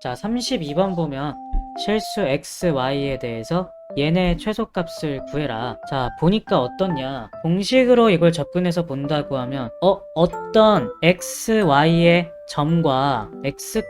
자, 32번 보면 실수 x, y에 대해서 얘네 최소값을 구해라. 자, 보니까 어떻냐. 공식으로 이걸 접근해서 본다고 하면, 어, 어떤 x, y의 점과 x,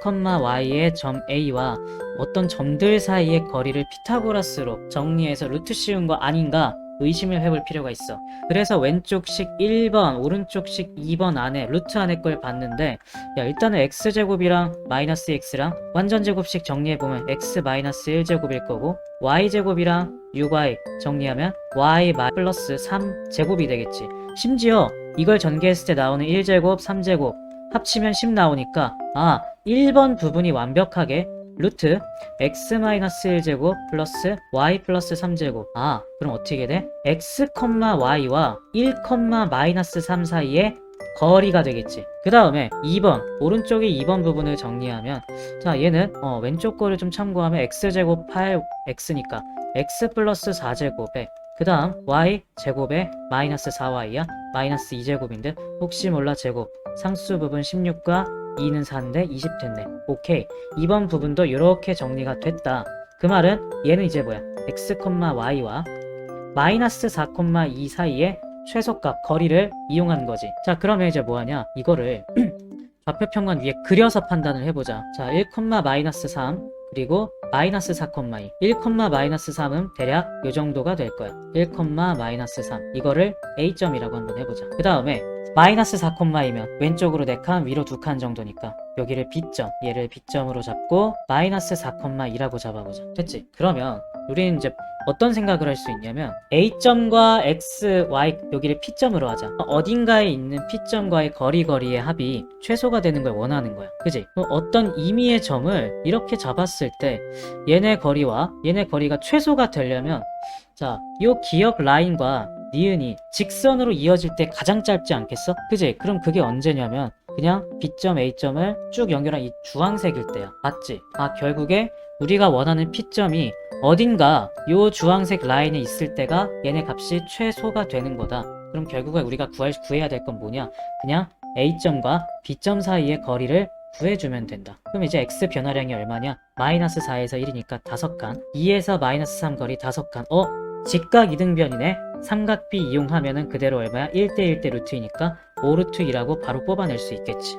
y의 점 a와 어떤 점들 사이의 거리를 피타고라스로 정리해서 루트 씌운 거 아닌가 의심을 해볼 필요가 있어. 그래서 왼쪽식 1번, 오른쪽식 2번 안에 루트 안에 걸 봤는데 야 일단은 x제곱이랑 마이너스 x랑 완전제곱식 정리해보면 x 마이너스 1제곱일 거고 y제곱이랑 6y 정리하면 y 마 플러스 3제곱이 되겠지. 심지어 이걸 전개했을 때 나오는 1제곱, 3제곱 합치면 10 나오니까 아 1번 부분이 완벽하게 루트 x-1제곱 플러스 y 플러스 3제곱. 아 그럼 어떻게 돼? x, y와 1, 마이너스 3 사이에 거리가 되겠지. 그 다음에 2번 오른쪽에 2번 부분을 정리하면 자 얘는 어, 왼쪽 거를 좀 참고하면 x제곱 8x니까 x 플러스 4제곱에 그 다음 y 제곱에 마이너스 4y야? 마이너스 2제곱인데 혹시 몰라 제곱. 상수 부분 16과 2는 4인데 20 됐네. 오케이. 2번 부분도 이렇게 정리가 됐다. 그 말은 얘는 이제 뭐야? x, y와 마이너스 4,2 사이의 최소값 거리를 이용한 거지. 자 그러면 이제 뭐하냐? 이거를 좌표평관 위에 그려서 판단을 해보자. 자 1, 마이너스 3 그리고 마이너스 4,2 1, 마이너스 3은 대략 요 정도가 될 거야. 1, 마이너스 3 이거를 A점이라고 한번 해보자. 그 다음에 마이너스 4,2면 왼쪽으로 4칸 위로 2칸 정도니까 여기를 B점 얘를 B점으로 잡고 마이너스 4,2라고 잡아보자 됐지? 그러면 우리는 이제 어떤 생각을 할 수 있냐면 A점과 X, Y 여기를 P점으로 하자 어딘가에 있는 P점과의 거리 거리의 합이 최소가 되는 걸 원하는 거야 그지? 어떤 임의의 점을 이렇게 잡았을 때 얘네 거리와 얘네 거리가 최소가 되려면 자, 요 기억 라인과 니은이 직선으로 이어질 때 가장 짧지 않겠어? 그지? 그럼 그게 언제냐면 그냥 B점, A점을 쭉 연결한 이 주황색일 때야. 맞지? 아, 결국에 우리가 원하는 P점이 어딘가 요 주황색 라인에 있을 때가 얘네 값이 최소가 되는 거다. 그럼 결국에 우리가 구할, 구해야 될 건 뭐냐? 그냥 A점과 B점 사이의 거리를 구해주면 된다. 그럼 이제 x 변화량이 얼마냐? 마이너스 4에서 1이니까 5칸 2에서 마이너스 3 거리 5칸 어? 직각 이등변이네? 삼각비 이용하면은 그대로 얼마야? 1대1대 루트이니까 5루트 2라고 바로 뽑아낼 수 있겠지.